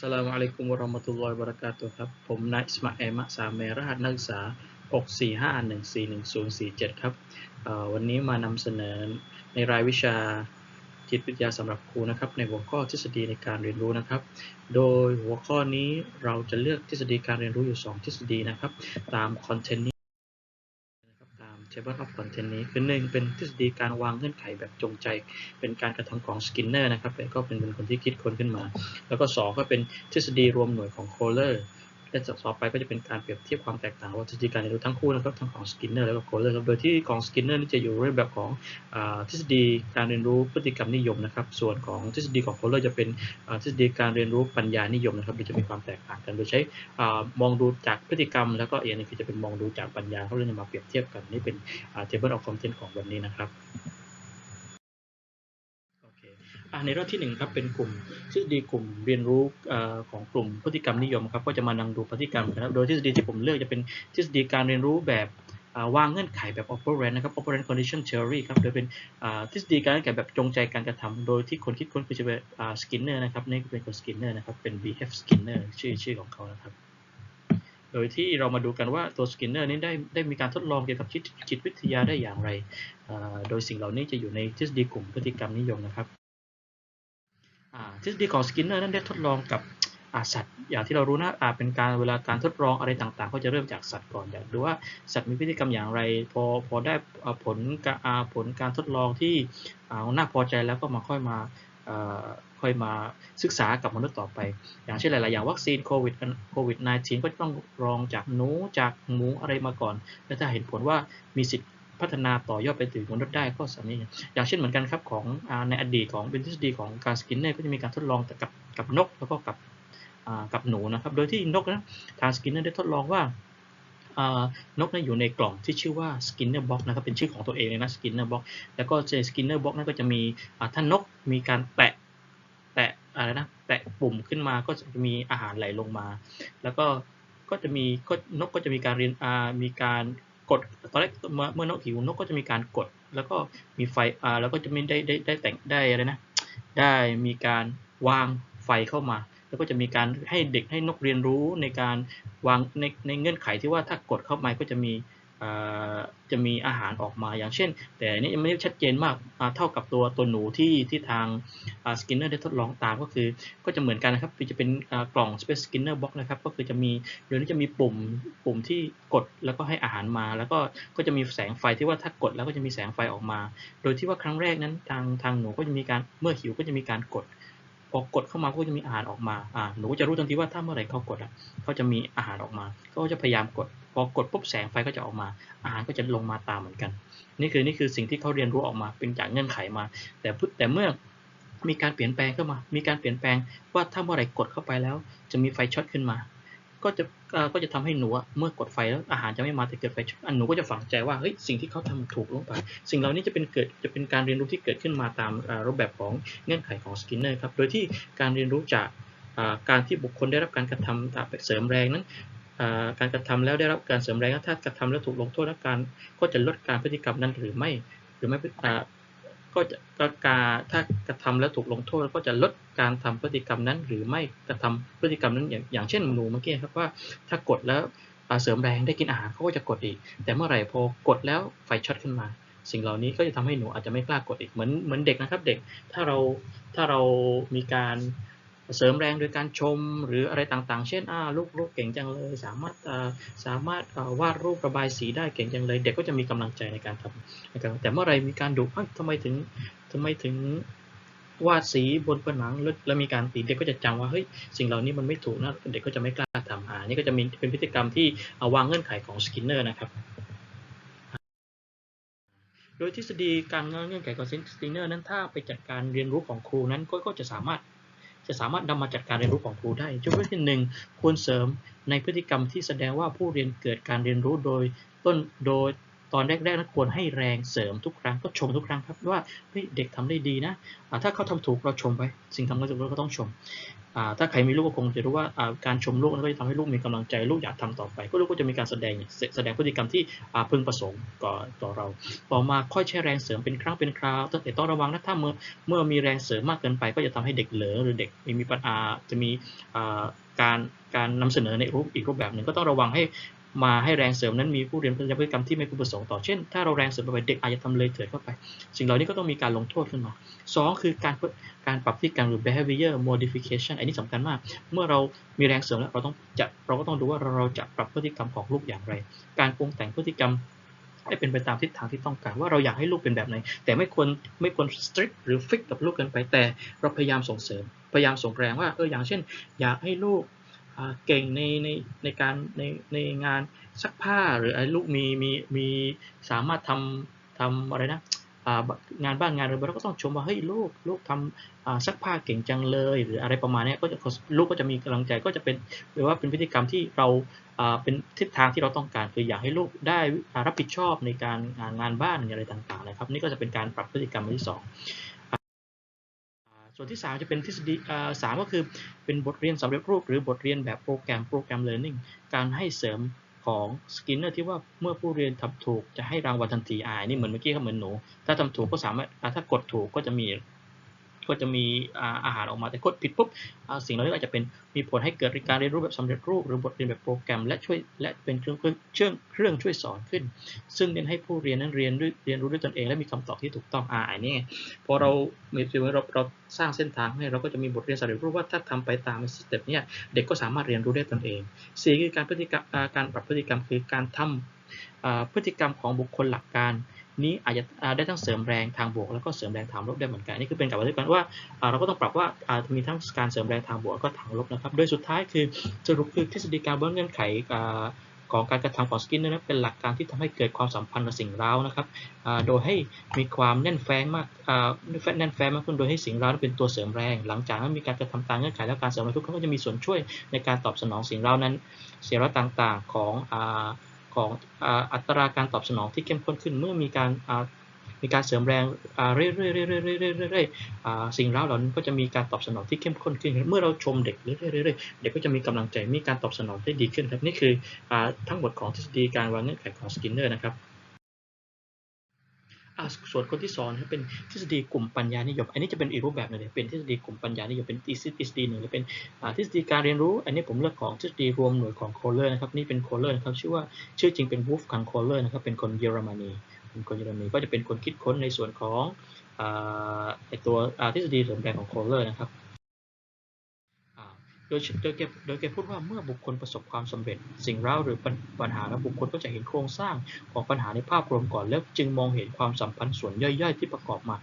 สลามอะลัยกุมวะราะมะตุลลอฮิวะบะเราะกาตุครับ ผมนายอิสมาเอมะสามเมรหัสนักศึกษา 645141047 ครับ วันนี้มานำเสนอในรายวิชาจิตวิทยาสำหรับครูนะครับ ในหัวข้อทฤษฎีในการเรียนรู้นะครับ โดยหัวข้อนี้เราจะเลือกทฤษฎีการเรียนรู้อยู่ 2 ทฤษฎีนะครับ ตามคอนเทนต์ นี้นะครับตาม table of content นี้คือหนึ่งเป็นทฤษฎีการวางเงื่อนไขแบบจงใจ เป็นการกระทำของสกินเนอร์นะครับก็เป็นเป็นคนที่คิดค้นขึ้นมา แล้วก็ 2 ก็เป็นทฤษฎีรวมหน่วยของโคลเลอร์ และต่อไปก็จะเป็นการเปรียบเทียบความแตกต่างว่าทฤษฎีการเรียนรู้ทั้งคู่นะครับทั้งของสกินเนอร์แล้วก็โคเลอร์ครับโดยที่ของสกินเนอร์นี่จะอยู่ในแบบของอทฤษฎีการเรียนรู้พฤติกรรมนิยมนะครับ ส่วนของทฤษฎีของโคเลอร์จะเป็นทฤษฎีการเรียนรู้ปัญญานิยมนะครับโดยจะมีความแตกต่างกันโดยใช้อมองดูจากพฤติกรรม แล้วก็อีกอันหนึงคือจะเป็นมองดูจากปัญญาเขาเลยจะมาเปรียบเทียบกันนี่เป็น table of content ของวันนี้นะครับ ในรอบที่หนึ่งครับเป็นกลุ่มทฤษฎีกลุ่มเรียนรู้ของกลุ่มพฤติกรรมนิยมครับก็จะมานั่งดูพฤติกรรมนะครับโดยทฤษฎีที่ผมเลือกจะเป็นทฤษฎีการเรียนรู้แบบอ่าวางเงื่อนไขแบบ operant นะครับ operant condition theory ครับโดยเป็นทฤษฎีการเงื่อนไขแบบจงใจการกระทำโดยที่คนคิดค้นคือจะเป็นอ่า Skinner นะครับนี่เป็นคน Skinner นะครับเป็น B.F. Skinner ชื่อชื่อของเขานะครับโดยที่เรามาดูกันว่าตัว Skinner นี้ได้ได้มีการทดลองเกี่ยวกับจิตจิตวิทยาได้อย่างไร โดยสิ่งเหล่านี้จะอยู่ในทฤษฎีกลุ่มพฤติกรรมนิยมนะครับ ทฤษฎีของสกินเนอร์นั้นได้ทดลองกับสัตว์อย่างที่เรารู้นะอาเป็นการเวลาการทดลองอะไรต่างๆ ก็จะเริ่มจากสัตว์ก่อนอยากดูว่าสัตว์มีพฤติกรรมอย่างไร พอพอได้ผลการผลการทดลองที่น่าพอใจแล้วก็มาค่อยมาค่อยมาศึกษากับมนุษย์ต่อไป อย่างเช่นหลาย ๆ อย่างวัคซีนโควิดโควิด -19 ก็ต้องลองจากหนูจากหมูอะไรมาก่อน แล้วถ้าเห็นผลว่ามีสิทธิ พัฒนาต่อยอดไปถึงมนุษย์ได้ก็สามารถอย่างเช่นเหมือนกันครับของอในอดีตของเป็นทฤษฎีของการสกินเนอร์ก็จะมีการทดลองแต่กับกับนกแล้วก็กับกับหนูนะครับ โดยที่นกนะทางสกินเนอร์ได้ทดลองว่านกนั้นอยู่ในกล่องที่ชื่อว่า Skinner Box นะครับเป็นชื่อของตัวเองเลยนะ Skinner Box แล้วก็ใน Skinner Box นั้นก็จะมีอ่าถ้านกมีการแตะแตะอะไรนะแตะปุ่มขึ้นมาก็จะมีอาหารไหลลงมา แล้วก็ก็จะมีก็นกก็จะมีการเรียนมีการ กดตอนแรกเมื่อนกหิวนกก็จะมีการกด แล้วก็มีไฟอ่าแล้วก็จะมีได้ได้ได้แต่งได้อะไรนะได้มีการวางไฟเข้ามา แล้วก็จะมีการให้เด็กให้นกเรียนรู้ในการวางในในเงื่อนไขที่ว่าถ้ากดเข้าไปก็จะมี จะมีอาหารออกมาอย่างเช่น แต่อันนี้ยังไม่ได้ชัดเจนมากเท่ากับตัวตัวหนูที่ที่ทางสกินเนอร์ได้ทดลองตามก็คือ ก็จะเหมือนกันนะครับคือจะเป็นกล่อง Space Skinner Box นะครับ ก็คือจะมีเดี๋ยวนี้จะมีปุ่มปุ่มที่กดแล้วก็ให้อาหารมา แล้วก็ก็จะมีแสงไฟที่ว่าถ้ากดแล้วก็จะมีแสงไฟออกมา โดยที่ว่าครั้งแรกนั้นทางทางหนูก็จะมีการเมื่อหิวก็จะมีการกดพอกดเข้ามาก็จะมีอาหารออกมาอ่าหนูก็จะรู้ทันทีว่าถ้าเมื่อไหร่เขากดอะเขาจะมีอาหารออกมา ก็จะพยายามกด พอกดปุ๊บแสงไฟก็จะออกมา อาหารก็จะลงมาตามเหมือนกัน นี่คือนี่คือสิ่งที่เขาเรียนรู้ออกมาเป็นจากเงื่อนไขมา แต่แต่เมื่อมีการเปลี่ยนแปลงเข้ามา มีการเปลี่ยนแปลงว่าถ้าเมื่อไหร่กดเข้าไปแล้ว จะมีไฟช็อตขึ้นมา ก็จะก็จะทำให้หนูเมื่อกดไฟแล้วอาหารจะไม่มาแต่เกิดไฟช็อตอันหนูก็จะฝังใจว่าเฮ้ยสิ่งที่เขาทำถูกลงไป สิ่งเหล่านี้จะเป็นเกิดจะเป็นการเรียนรู้ที่เกิดขึ้นมาตามรูปแบบของเงื่อนไขของสกินเนอร์ครับ โดยที่การเรียนรู้จากการที่บุคคลได้รับการกระทำตามเสริมแรงนั้น การกระทำแล้วได้รับการเสริมแรงถ้ากระทำแล้วถูกลงโทษและการก็จะลดการพฤติกรรมนั้นหรือไม่ หรือไม่ก็จะกการถ้ากระทำแล้วถูกลงโทษก็จะลดการทำพฤติกรรมนั้นหรือไม่กระทำพฤติกรรมนั้นอย่างอย่างเช่นหนูเมื่อกี้ครับว่าถ้ากดแล้วเสริมแรงได้กินอาหารเขาก็จะกดอีก แต่เมื่อไหร่พอกดแล้วไฟช็อตขึ้นมา สิ่งเหล่านี้ก็จะทำให้หนูอาจจะไม่กล้ากดอีกเหมือนเหมือนเด็กนะครับเด็กถ้าเราถ้าเรามีการ เสริมแรงโดยการชมหรืออะไรต่างๆ เช่นอ่าลูกลูกเก่งจังเลย สามารถสามารถวาดรูประบายสีได้เก่งจังเลย เด็กก็จะมีกำลังใจในการทำนะครับแต่เมื่อไรมีการดุว่าทำไมถึงทำไมถึงวาดสีบนผนังแล้วมีการตีเด็กก็จะจำว่าเฮ้ยสิ่งเหล่านี้มันไม่ถูกนะเด็กก็จะไม่กล้าทำอ่านี่ก็จะมีเป็นพฤติกรรมที่าวางเงื่อนไขของสกินเนอร์นะครับโดยทฤษฎีการเงื่อนไขของสกินเนอร์นั้นถ้าไปจัดการเรียนรู้ของครูนั้นก็จะสามารถ จะสามารถนำมาจัดการเรียนรู้ของครูได้จุดที่หนึ่งควรเสริมในพฤติกรรมที่แสดงว่าผู้เรียนเกิดการเรียนรู้โดยต้นโดยตอนแรกๆนั้นควรให้แรงเสริมทุกครั้งก็ชมทุกครั้งครับว่าเฮ้ยเด็กทำได้ดีนะถ้าเขาทำถูกเราชมไป สิ่งทำก็จะเราก็ต้องชม ถ้าใครมีลูกก็คงจะรู้ว่าการชมลูกนั้นก็จะทำให้ลูกมีกำลังใจลูกอยากทำต่อไป ก็ลูกก็จะมีการแสดงแสดงพฤติกรรมที่พึงประสงค์ต่อต่อเรา ต่อมาค่อยใช้แรงเสริมเป็นครั้งเป็นคราวแต่ต้องระวังนะถ้าเมื่อเมื่อมีแรงเสริมมากเกินไป ก็จะทำให้เด็กเหลือหรือเด็กมีปัญหาจะมีการการนำเสนอในรูปอีกรูปแบบหนึ่งก็ต้องระวังให้ มาให้แรงเสริมนั้นมีผู้เรียนพฤติกรรมที่ไม่พึงประสงค์ต่อเช่น ถ้าเราแรงเสริมไปเด็กอาจจะทำเลยเถิดเข้าไป สิ่งเหล่านี้ก็ต้องมีการลงโทษขึ้นมาสองคือการการปรับพฤติกรรมหรือ behavior modification อันนี้สำคัญมาก เมื่อเรามีแรงเสริมแล้วเราต้องจะเราก็ต้องดูว่าเราจะปรับพฤติกรรมของลูกอย่างไร การปรุงแต่งพฤติกรรมให้เป็นไปตามทิศทางที่ต้องการว่าเราอยากให้ลูกเป็นแบบไหน แต่ไม่ควรไม่ควร strict หรือ fix กับลูกกินไปแต่เราพยายามส่งเสริม พยายามส่งแรงว่าเอออย่างเช่น อยากให้ลูก เก่งในในในการในในงานซักผ้าหรือไอ้ลูกมีมีมีสามารถทำทำอะไรนะงานบ้านงานอะไรเราก็ต้องชมว่าเฮ้ยลูกลูกทำซักผ้าเก่งจังเลย หรืออะไรประมาณนี้ก็จะลูกก็จะมีกำลังใจก็จะเป็นหรือว่าเป็นพฤติกรรมที่เราเป็นทิศทางที่เราต้องการคืออยากให้ลูกได้รับผิดชอบในการงานงานบ้านอะไรต่างๆนะครับ นี่ก็จะเป็นการปรับพฤติกรรมที่สอง ส่วนที่ 3 จะเป็นทฤษฎีสามก็คือเป็นบทเรียนสำเร็จรูป หรือบทเรียนแบบโปรแกรมโปรแกรมเรียนรู้การให้เสริมของสกินเนอร์ที่ว่าเมื่อผู้เรียนทำถูกจะให้รางวัลทันทีอ่านี่เหมือนเมื่อกี้ก็เหมือนหนู ถ้าทำถูกก็สามารถถ้ากดถูกก็จะมี ก็จะมีอาหารออกมาแต่กดผิดปุ๊บสิ่งเหล่านี้อาจจะเป็นมีผลให้เกิดการเรียนรู้แบบสำเร็จรูป หรือบทเรียนแบบโปรแกรม และช่วยและเป็นเครื่องเครื่องเครื่องช่วยสอนขึ้น ซึ่งเน้นให้ผู้เรียนนั้นเรียนด้วยเรียนรู้ด้วยตนเอง และมีคำตอบที่ถูกต้องอ่าอันนี้พอเรามีเราเราสร้างเส้นทางให้เราก็จะมีบทเรียนสำเร็จรูปว่าถ้าทำไปตามสเต็ปนี้เด็กก็สามารถเรียนรู้ได้ตนเองสี่คือการพฤติกรรมการปรับพฤติกรรมคือการทำพฤติกรรมของบุคคลหลักการ นี้อาจจะได้ทั้งเสริมแรงทางบวกแล้วก็เสริมแรงทางลบได้เหมือนกันนี่คือเป็นกับวัตถุกันว่าเราก็ต้องปรับว่ามีทั้งการเสริมแรงทางบวกแล้วก็ทางลบนะครับ โดยสุดท้ายคือสรุปคือทฤษฎีการเบื้องเงื่อนไขของการกระทำของสกินนั้นเป็นหลักการที่ทำให้เกิดความสัมพันธ์กับสิ่งเร้านะครับโดยให้มีความแน่นแฟ้งมากแน่นแฟ้งมากขึ้นโดยให้สิ่งเร้าเป็นตัวเสริมแรง หลังจากนั้นมีการกระทำตามเงื่อนไขและการเสริมแรงทุกครั้งก็จะมีส่วนช่วยในการตอบสนองสิ่งเร้านั้น เสียระต่างๆของ ของอัตราการตอบสนองที่เข้มข้นขึ้นเมื่อมีการมีการเสริมแรงเรื่อยๆเรื่อยๆเรื่อยๆสิ่งเร้าเหล่านั้นก็จะมีการตอบสนองที่เข้มข้นขึ้น เมื่อเราชมเด็กเรื่อยๆเรื่อยๆเด็กก็จะมีกำลังใจมีการตอบสนองได้ดีขึ้นครับนี่คือทั้งหมดของทฤษฎีการวางเงื่อนไขของสกินเนอร์นะครับ ส่วนคนที่สอนเป็นทฤษฎีกลุ่มปัญญานิยม อันนี้จะเป็นอีกรูปแบบหนึ่งเลยเป็นทฤษฎีกลุ่มปัญญานิยมเป็นทฤษฎีหนึ่งหรือเป็นทฤษฎีการเรียนรู้ อันนี้ผมเลือกของทฤษฎีรวมหน่วยของโคลเลอร์นะครับนี่เป็นโคลเลอร์นะครับชื่อว่าชื่อจริงเป็นวูฟคังโคลเลอร์นะครับเป็นคนเยอรมนีเป็นคนเยอรมนีก็จะเป็นคนคิดค้นในส่วนของอตัวทฤษฎีเสริมแรงของโคลเลอร์นะครับ โดยโดยแกโดยแกพูดว่าเมื่อบุคคลประสบความสำเร็จ สิ่งเร้าหรือปัญหาแล้วบุคคลก็จะเห็นโครงสร้างของปัญหาในภาพรวมก่อน แล้วจึงมองเห็นความสัมพันธ์ส่วนย่อยๆ ที่ประกอบมา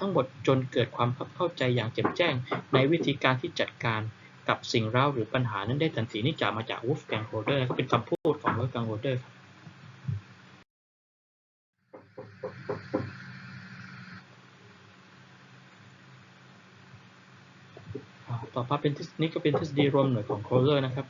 ทั้งหมดจนเกิดความเข้าใจอย่างแจ่มแจ้ง ในวิธีการที่จัดการกับสิ่งเร้าหรือปัญหานั้นได้ทันทีนี่จากมาจากวูฟแกงโฮเดอร์ก็เป็นคำพูดของ Wolfgang Holder ครับ ต่อมาเป็นนี่ก็เป็นทฤษฎีรวมหน่วยของโคลเลอร์นะครับ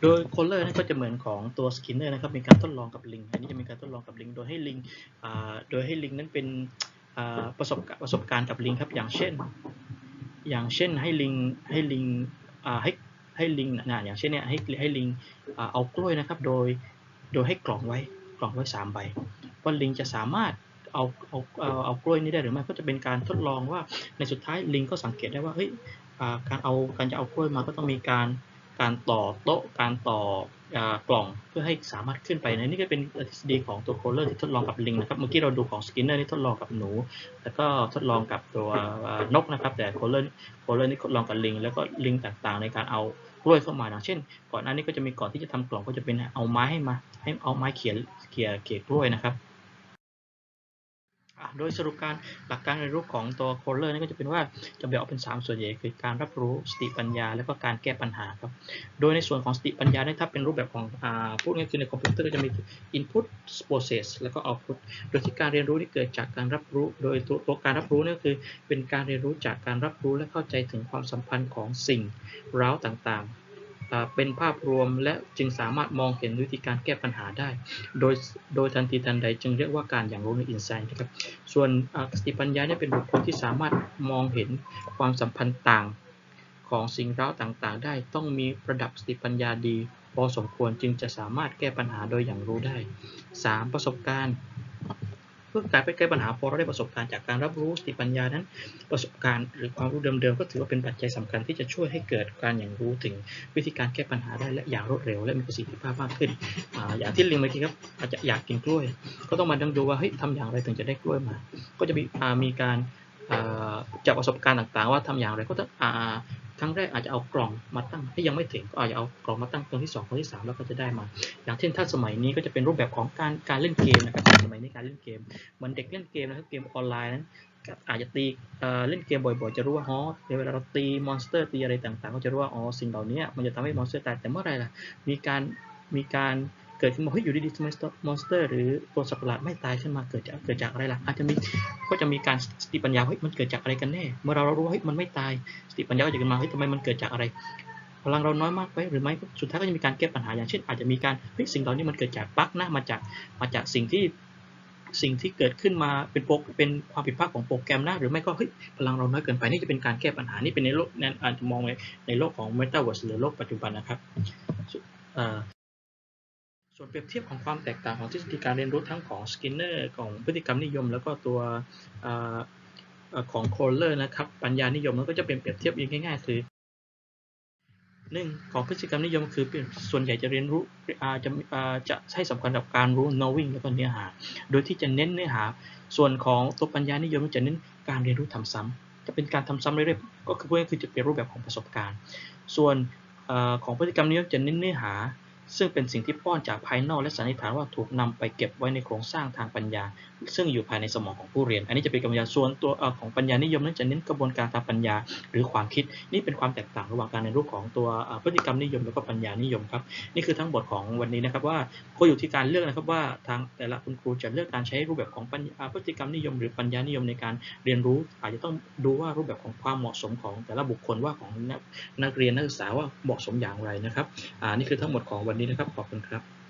โดยโคลเลอร์นี่ก็จะเหมือนของตัวสกินเนอร์นะครับ มีการทดลองกับลิง อันนี้จะมีการทดลองกับลิง โดยให้ลิงโดยให้ลิงนั้นเป็นประสบประสบการณ์กับลิงครับ อย่างเช่น อย่างเช่นให้ลิงให้ลิงให้ให้ลิงนะอย่างเช่นเนี่ยให้ให้ลิงเอากล้วยนะครับ โดยโดยให้กล่องไว้กล่องไว้สามใบว่าลิงจะสามารถเอาเอาเอาเอากล้วยนี้ได้หรือไม่ก็จะเป็นการทดลองว่าในสุดท้ายลิงก็สังเกตได้ว่าเฮ้ย การเอาการจะเอากล้วยมาก็ต้องมีการการต่อโต๊ะการต่อกล่องเพื่อให้สามารถขึ้นไปนะนี่ก็เป็นทฤษฎีของตัวโคลเลอร์ที่ทดลองกับลิงนะครับเมื่อกี้เราดูของสกินเนอร์นี่ทดลองกับหนู แล้วก็ทดลองกับตัวนกนะครับ แต่โคลเลอร์โคลเลอร์นี่ทดลองกับลิง แล้วก็ลิงต่างๆ ในการเอากล้วยเข้ามาอย่างเช่น ก่อนหน้านี้ก็จะมีก่อนที่จะทำกล่องก็จะเป็นเอาไม้ให้มาให้เอาไม้เขียเขียเขียกล้วยนะครับ โดยสรุปการหลักการเรียนรู้ของตัวโคลเลอร์นี่ก็จะเป็นว่าจะแบ่งออกเป็น 3 ส่วนใหญ่คือการรับรู้สติปัญญา และก็การแก้ปัญหาครับ โดยในส่วนของสติปัญญาเนี่ยถ้าเป็นรูปแบบของอ่าพูดง่ายคือในคอมพิวเตอร์ก็จะมี input process แล้วก็ output โดยที่การเรียนรู้ที่เกิดจากการรับรู้ โดยตัวการรับรู้นี่คือ เป็นการเรียนรู้จากการรับรู้และเข้าใจถึงความสัมพันธ์ของสิ่งเร้าต่างๆ เป็นภาพรวมและจึงสามารถมองเห็นวิธีการแก้ปัญหาได้ โดยโดยทันทีทันใดจึงเรียกว่าการอย่างรู้ในอินไซต์นะครับ ส่วนสติปัญญาเนี่ยเป็นบุคคลที่สามารถมองเห็นความสัมพันธ์ต่างของสิ่งเร้าต่างๆ ได้ต้องมีระดับสติปัญญาดี พอสมควรจึงจะสามารถแก้ปัญหาโดยอย่างรู้ได้ 3. ประสบการณ์ เพื่อการไปแก้ปัญหาพอเราได้ประสบการณ์จากการรับรู้สติปัญญานั้น ประสบการณ์หรือความรู้เดิมๆก็ถือว่าเป็นปัจจัยสำคัญที่จะช่วยให้เกิดการอย่างรู้ถึงวิธีการแก้ปัญหาได้และอย่างรวดเร็ว และมีประสิทธิภาพมากขึ้นออย่างที่ลิงเมื่อกี้ครับอาจจะอยากกินกล้วย ก็ต้องมาดังดูว่าเฮ้ยทำอย่างไรถึงจะได้กล้วยมา ก็จะมีมีการจากประสบการณ์ต่างๆ ว่าทำอย่างไรก็ต้องอา ครั้งแรกอาจจะเอากล่องมาตั้งถ้ายังไม่ถึงก็อาจจะเอากล่องมาตั้งตรงที่สองตรงที่สามแล้วก็จะได้มา อย่างเช่นถ้าสมัยนี้ก็จะเป็นรูปแบบของการการเล่นเกมนะครับสมัยนี้การเล่นเกมเหมือนเด็กเล่นเกมนะครับเกมออนไลน์นั้นอาจจะตีเอ่อเล่นเกมบ่อยๆ จะรู้ว่าอ๋อเวลาเราตีมอนสเตอร์ตีอะไรต่างๆ ก็จะรู้ว่าอ๋อสิ่งเหล่านี้มันจะทำให้มอนสเตอร์ตายแต่เมื่อไรล่ะมีการมีการ เกิดขึ้นมาเฮ้ยอยู่ดีๆทำไมมอนสเตอร์หรือตัวสัตว์ประหลาดไม่ตายขึ้นมาเกิดจากเกิดจากอะไรล่ะอาจจะมีก็จะมีการสติปัญญาเฮ้ยมันเกิดจากอะไรกันแน่ เมื่อเรารู้ว่าเฮ้ยมันไม่ตายสติปัญญาก็จะขึ้นมาเฮ้ยทำไมมันเกิดจากอะไร พลังเราน้อยมากไปหรือไม่สุดท้ายก็จะมีการแก้ปัญหาอย่างเช่น อาจจะมีการเฮ้ยสิ่งเหล่านี้มันเกิดจากบั๊กนะมาจากมาจากสิ่งที่สิ่งที่เกิดขึ้นมาเป็นโปรเป็นความผิดพลาดของโปรแกรมนะหรือไม่ก็เฮ้ยพลังเราน้อยเกินไปนี่จะเป็นการแก้ปัญหานี่เป็นในโลกนั้นอาจจะมองในในโลกของ Metaverse หรือโลกปัจจุบันนะครับ ส่วนเปรียบเทียบของความแตกต่างของทฤษฎีการเรียนรู้ทั้งของ Skinner ของพฤติกรรมนิยม แล้วก็ตัวเอ่อเอ่อของ Kohler นะครับปัญญานิยมมันก็จะเป็นเปรียบเทียบง่ายๆคือหนึ่งของพฤติกรรมนิยมคือส่วนใหญ่จะเรียนรู้จะจะให้สำคัญกับการรู้ knowing แล้วก็เนื้อหา โดยที่จะเน้นเนื้อหา ส่วนของตัวปัญญานิยมจะเน้นการเรียนรู้ทำซ้ำจะเป็นการทำซ้ำเรื่อยๆก็คือพูดง่ายๆคือจะเป็นรูปแบบของประสบการณ์ ส่วนอของพฤติกรรมนิยมจะเน้นเนื้อหา ซึ่งเป็นสิ่งที่ป้อนจากภายนอกและสันนิษฐานว่าถูกนำไปเก็บไว้ในโครงสร้างทางปัญญา ซึ่งอยู่ภายในสมองของผู้เรียน อันนี้จะเป็นกรรมยาส่วนตัวอของปัญญานิยมนั้นจะเน้นกระบวนการทางปัญญาหรือความคิดนี่เป็นความแตกต่างระหว่างการเรียนรู้ของตัวพฤติกรรมนิยมแล้วก็ปัญญานิยมครับนี่คือทั้งหมดของวันนี้นะครับว่าก็อยู่ที่การเลือกนะครับว่าทางแต่ละคุณครูจะเลือกการใช้รูปแบบของปัญญาพฤติกรรมนิยม หรือปัญญานิยมในการเรียนรู้ อาจจะต้องดูว่ารูปแบบของความเหมาะสมของแต่ละบุคคลว่าของนักนักเรียนนักศึกษาว่าเหมาะสมอย่างไรนะครับอ่านี่คือทั้งหมดของวันนี้นะครับขอบคุณครับ